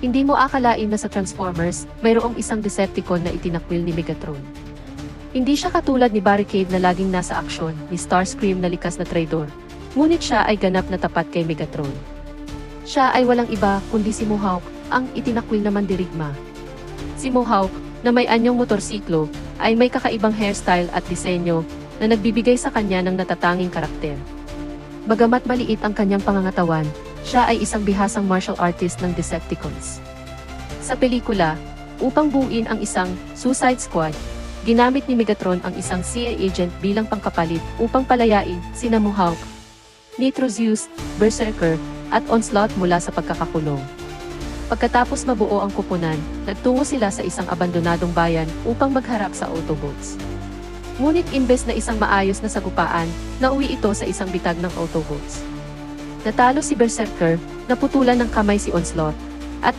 Hindi mo akalain na sa Transformers, mayroong isang Decepticon na itinakwil ni Megatron. Hindi siya katulad ni Barricade na laging nasa aksyon, ni Starscream na likas na traidor. Ngunit siya ay ganap na tapat kay Megatron. Siya ay walang iba kundi si Mohawk, ang itinakwil naman dirigma. Si Mohawk, na may anyong motorsiklo, ay may kakaibang hairstyle at disenyo na nagbibigay sa kanya ng natatanging karakter. Bagamat maliit ang kanyang pangangatawan, siya ay isang bihasang martial artist ng Decepticons. Sa pelikula, upang buuin ang isang Suicide Squad, ginamit ni Megatron ang isang CIA agent bilang pangkapalit upang palayain sina Mohawk, Nitro Zeus, Berserker, at Onslaught mula sa pagkakakulong. Pagkatapos mabuo ang kupunan, nagtungo sila sa isang abandonadong bayan upang magharap sa Autobots. Ngunit imbes na isang maayos na sagupaan, nauwi ito sa isang bitag ng Autobots. Natalo si Berserker, naputulan ng kamay si Onslaught,